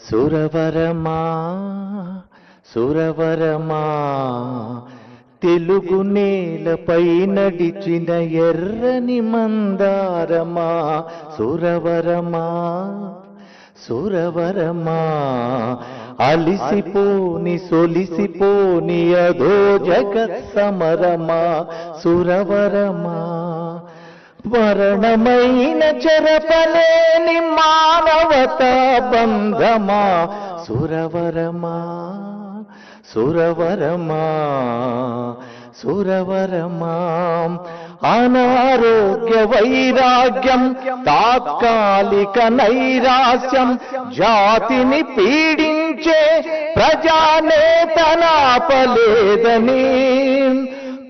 సురవరమా సురవరమా తెలుగు నేలపై నడిచిన ఎర్రని మందారమా సురవరమా సురవరమా అలిసిపోని సొలిసిపోని అదో జగత్ సమరమా సురవరమా. మరణమైన చెరపలేని మా బంధమా సురవరమా? సురవరమా? సురవరమా? అనారోగ్య వైరాగ్యం తాత్కాలిక నైరాస్యం జాతిని పీడించే ప్రజానేతనాపలేదని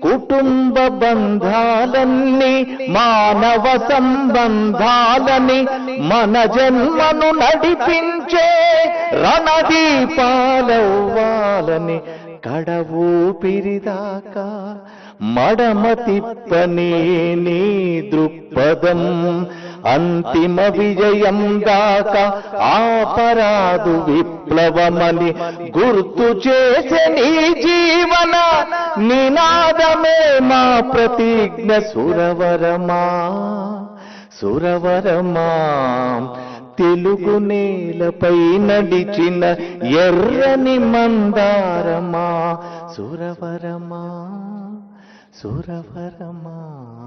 కుటుంబ బంధాలన్నీ మానవ సంబంధాలని మన జన్మను నడిపించే రణదీపాలవ్వాలని కడవూపిరిదాకా మడమ తిప్పని నీ దృక్పథం అంతిమ విజయం దాకా ఆపరాదు విప్లవమని గుర్తు చేసే నీ నినాదమే మా ప్రతిజ్ఞ సురవరమా సురవరమా. తెలుగు నేలపై నడిచిన ఎర్రని మందారమా సురవరమా సురవరమా.